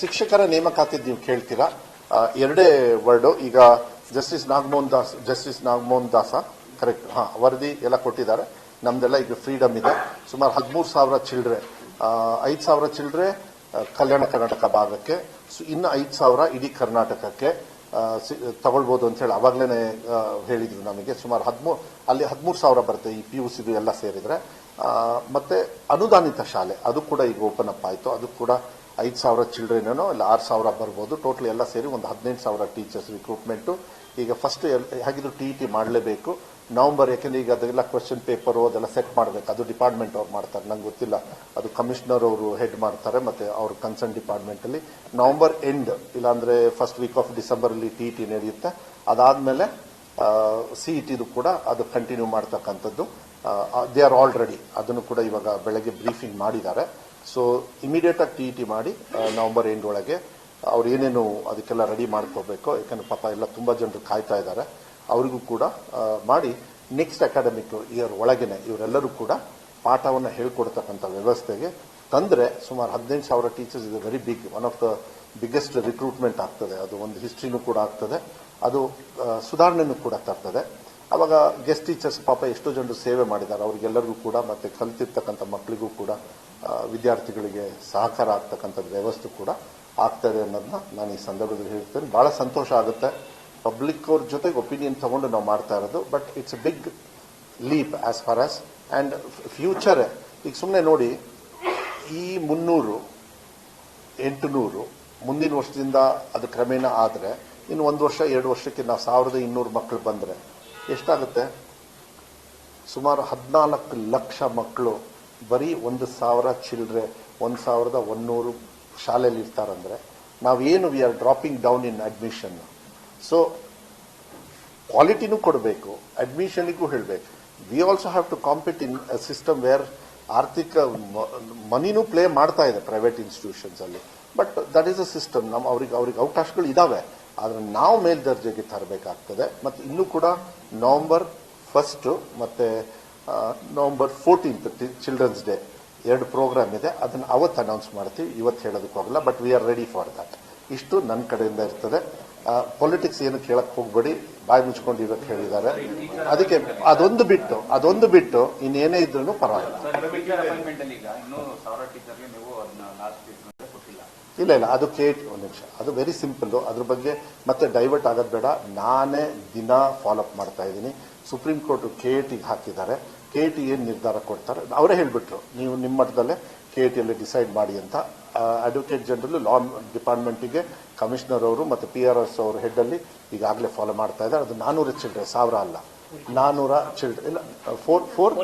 ಶಿಕ್ಷಕರ ನೇಮಕಾತಿ ನೀವು ಕೇಳ್ತೀರಾ? ಎರಡೇ ವರ್ಡು. ಈಗ justice Nagamohan Das, justice Nagamohan Das, correct. ಹಾ, ವರದಿ ಎಲ್ಲ ಕೊಟ್ಟಿದ್ದಾರೆ. ನಮ್ದೆಲ್ಲ ಈಗ ಫ್ರೀಡಮ್ ಇದೆ. ಸುಮಾರು ಹದಿಮೂರು ಸಾವಿರ ಚಿಲ್ಡ್ರೆ. ಐದು ಸಾವಿರ ಚಿಲ್ಡ್ರೆ ಕಲ್ಯಾಣ ಕರ್ನಾಟಕ ಭಾಗಕ್ಕೆ. ಸೊ, ಇನ್ನು ಐದು ಸಾವಿರ ಇಡೀ ಕರ್ನಾಟಕಕ್ಕೆ ತಗೊಳ್ಬೋದು ಅಂತ ಹೇಳಿ ಅವಾಗಲೇ ಹೇಳಿದ್ರು ನಮಗೆ. ಸುಮಾರು ಹದಿಮೂರು ಅಲ್ಲಿ ಹದಿಮೂರು ಸಾವಿರ ಬರುತ್ತೆ ಈ ಪಿ ಯು ಸಿದು ಎಲ್ಲ ಸೇರಿದ್ರೆ. ಮತ್ತೆ ಅನುದಾನಿತ ಶಾಲೆ, ಅದು ಕೂಡ ಈಗ ಓಪನ್ ಅಪ್ ಆಯಿತು. ಅದು ಕೂಡ ಐದು ಸಾವಿರ ಚಿಲ್ಡ್ರನ್ ಇಲ್ಲ ಆರು ಸಾವಿರ ಬರ್ಬೋದು. ಟೋಟಲ್ ಎಲ್ಲ ಸೇರಿ ಒಂದು ಹದಿನೆಂಟು ಸಾವಿರ ಟೀಚರ್ಸ್ ರಿಕ್ರೂಟ್ಮೆಂಟು ಈಗ ಫಸ್ಟ್ ಹೇಗಿದ್ರು ಟಿ ಟಿ ಮಾಡಲೇಬೇಕು. ನವೆಂಬರ್ ಯಾಕೆಂದ್ರೆ ಈಗ ಅದೆಲ್ಲ ಕ್ವಶನ್ ಪೇಪರು ಅದೆಲ್ಲ ಸೆಟ್ ಮಾಡಬೇಕು. ಅದು ಡಿಪಾರ್ಟ್ಮೆಂಟ್ ಅವ್ರು ಮಾಡ್ತಾರೆ. ನಂಗೆ ಗೊತ್ತಿಲ್ಲ. ಅದು ಕಮಿಷನರ್ ಅವರು ಹೆಡ್ ಮಾಡ್ತಾರೆ, ಮತ್ತೆ ಅವ್ರ ಕನ್ಸರ್ನ್ ಡಿಪಾರ್ಟ್ಮೆಂಟ್ ಅಲ್ಲಿ. ನವೆಂಬರ್ ಎಂಡ್ ಇಲ್ಲಾಂದ್ರೆ ಫಸ್ಟ್ ವೀಕ್ ಆಫ್ ಡಿಸೆಂಬರ್ ಅಲ್ಲಿ ಟಿ ಟಿ ನಡೆಯುತ್ತೆ. ಅದಾದ್ಮೇಲೆ ಸಿ ಇ ಟಿದು ಕೂಡ ಅದು ಕಂಟಿನ್ಯೂ ಮಾಡ್ತಕ್ಕಂಥದ್ದು. ದೇ ಆರ್ ಆಲ್ರೆಡಿ ಅದನ್ನು ಕೂಡ ಇವಾಗ ಬೆಳಗ್ಗೆ ಬ್ರೀಫಿಂಗ್ ಮಾಡಿದ್ದಾರೆ. ಸೊ ಇಮಿಡಿಯೇಟ್ ಆಗಿ ಟಿ ಟಿ ಮಾಡಿ ನವೆಂಬರ್ ಎಂಡ್ ಒಳಗೆ, ಅವ್ರು ಏನೇನು ಅದಕ್ಕೆಲ್ಲ ರೆಡಿ ಮಾಡ್ಕೋಬೇಕು, ಯಾಕಂದ್ರೆ ಪಾಪ ಎಲ್ಲ ತುಂಬಾ ಜನರು ಕಾಯ್ತಾ ಇದ್ದಾರೆ ಅವರಿಗೂ ಕೂಡ ಮಾಡಿ ನೆಕ್ಸ್ಟ್ ಅಕಾಡೆಮಿಕ್ ಇಯರ್ ಒಳಗೇನೆ ಇವರೆಲ್ಲರೂ ಕೂಡ ಪಾಠವನ್ನು ಹೇಳ್ಕೊಡ್ತಕ್ಕಂಥ ವ್ಯವಸ್ಥೆಗೆ ತಂದ್ರೆ ಸುಮಾರು ಹದಿನೆಂಟು ಸಾವಿರ ಟೀಚರ್ಸ್ ಇದು very big one of the biggest recruitment ಆಗ್ತದೆ. ಅದು ಒಂದು ಹಿಸ್ಟ್ರಿನೂ ಕೂಡ ಆಗ್ತದೆ. ಅದು ಸುಧಾರಣೆನೂ ಕೂಡ ತರ್ತದೆ. ಅವಾಗ ಗೆಸ್ಟ್ ಟೀಚರ್ಸ್ ಪಾಪ ಎಷ್ಟೋ ಜನರು ಸೇವೆ ಮಾಡಿದ್ದಾರೆ. ಅವರಿಗೆಲ್ಲರಿಗೂ ಕೂಡ ಮತ್ತೆ ಕಲಿತಿರ್ತಕ್ಕಂಥ ಮಕ್ಕಳಿಗೂ ಕೂಡ ವಿದ್ಯಾರ್ಥಿಗಳಿಗೆ ಸಹಕಾರ ಆಗ್ತಕ್ಕಂಥ ವ್ಯವಸ್ಥೆ ಕೂಡ ಆಗ್ತದೆ ಅನ್ನೋದನ್ನ ನಾನು ಈ ಸಂದರ್ಭದಲ್ಲಿ ಹೇಳ್ತೇನೆ. ಬಹಳ ಸಂತೋಷ ಆಗುತ್ತೆ. ಪಬ್ಲಿಕ್ ಅವ್ರ ಜೊತೆಗೆ ಒಪಿನಿಯನ್ ತಗೊಂಡು ನಾವು ಮಾಡ್ತಾ ಇರೋದು but it's big leap as far as and future ಈಗ ಸುಮ್ಮನೆ ನೋಡಿ, ಈ ಮುನ್ನೂರು, ಎಂಟುನೂರು ಮುಂದಿನ ವರ್ಷದಿಂದ ಅದು ಕ್ರಮೇಣ ಆದರೆ, ಇನ್ನು ಒಂದು ವರ್ಷ, ಎರಡು ವರ್ಷಕ್ಕೆ ನಾವು ಸಾವಿರದ ಇನ್ನೂರು ಮಕ್ಕಳು ಬಂದರೆ ಎಷ್ಟಾಗುತ್ತೆ? ಸುಮಾರು ಹದಿನಾಲ್ಕು ಲಕ್ಷ ಮಕ್ಕಳು ಬರೀ ಒಂದು ಸಾವಿರ ಚಿಲ್ಡ್ರೆ, ಒಂದು ಸಾವಿರದ ಒನ್ನೂರು ಶಾಲೆಯಲ್ಲಿ ಇರ್ತಾರಂದ್ರೆ ನಾವೇನು we are dropping down in admission so ಕ್ವಾಲಿಟಿನೂ ಕೊಡಬೇಕು ಅಡ್ಮಿಷನಿಗೂ ಹೇಳಬೇಕು. We also have to compete in system where ಆರ್ಥಿಕ ಮನಿನೂ ಪ್ಲೇ ಮಾಡ್ತಾ ಇದೆ ಪ್ರೈವೇಟ್ ಇನ್ಸ್ಟಿಟ್ಯೂಷನ್ಸ್ ಅಲ್ಲಿ. But that is a system ನಮ್ಮ ಅವ್ರಿಗೆ ಅವ್ರಿಗೆ ಅವಕಾಶಗಳು ಇದಾವೆ. ಆದ್ರೆ ನಾವು ಮೇಲ್ದರ್ಜೆಗೆ ತರಬೇಕಾಗ್ತದೆ. ಮತ್ತೆ ಇನ್ನೂ ಕೂಡ ನವೆಂಬರ್ ಫಸ್ಟ್ ಮತ್ತೆ ನವೆಂಬರ್ ಫೋರ್ಟೀನ್ತ್ ಚಿಲ್ಡ್ರನ್ಸ್ ಡೇ ಎರಡು ಪ್ರೋಗ್ರಾಮ್ ಇದೆ. ಅದನ್ನ ಅವತ್ತು ಅನೌನ್ಸ್ ಮಾಡ್ತೀವಿ. ಇವತ್ತು ಹೇಳೋದಕ್ಕೆ ಹೋಗಲ್ಲ but we are ready for that ಇಷ್ಟು ನನ್ನ ಕಡೆಯಿಂದ ಇರ್ತದೆ. ಪೊಲಿಟಿಕ್ಸ್ ಏನು ಕೇಳಕ್ ಹೋಗ್ಬೇಡಿ. ಬಾಯಿ ಮುಚ್ಕೊಂಡು ಇವತ್ತು ಹೇಳಿದ್ದಾರೆ. ಅದಕ್ಕೆ ಅದೊಂದು ಬಿಟ್ಟು ಅದೊಂದು ಬಿಟ್ಟು ಇನ್ನೇನೇ ಇದ್ರೂ ಪರವಾಗಿಲ್ಲ. ಇಲ್ಲ ಇಲ್ಲ, ಅದು ಕೇಟ್ ಒಂದು ನಿಮಿಷ. ಅದು ವೆರಿ ಸಿಂಪಲ್ ಅದ್ರ ಬಗ್ಗೆ ಮತ್ತೆ ಡೈವರ್ಟ್ ಆಗೋದು ಬೇಡ. ನಾನೇ ದಿನ ಫಾಲೋಅಪ್ ಮಾಡ್ತಾ ಇದ್ದೀನಿ. ಸುಪ್ರೀಂ ಕೋರ್ಟ್ ಕೆ ಟಿಗೆ ಹಾಕಿದ್ದಾರೆ. ಕೆ ಟಿ ಏನು ನಿರ್ಧಾರ ಕೊಡ್ತಾರೆ? ಅವರೇ ಹೇಳ್ಬಿಟ್ರು, ನೀವು ನಿಮ್ಮ ಮಟ್ಟದಲ್ಲೇ ಕೆ ಟಿಯಲ್ಲಿ ಡಿಸೈಡ್ ಮಾಡಿ ಅಂತ. ಅಡ್ವೊಕೇಟ್ ಜನರಲ್ ಲಾ ಡಿಪಾರ್ಟ್ಮೆಂಟಿಗೆ ಕಮಿಷನರ್ ಅವರು ಮತ್ತು ಪಿ ಆರ್ ಎಸ್ ಅವರು ಹೆಡ್ ಅಲ್ಲಿ ಈಗಾಗಲೇ ಫಾಲೋ ಮಾಡ್ತಾ ಇದ್ದಾರೆ. ಅದು ನಾನೂರ ಚಿಲ್ಡ್ರೆ ಸಾವಿರ ಅಲ್ಲ, ನಾನೂರ ಚಿಲ್ಡ್ರೆ ಇಲ್ಲ ಫೋರ್ ಫೋರ್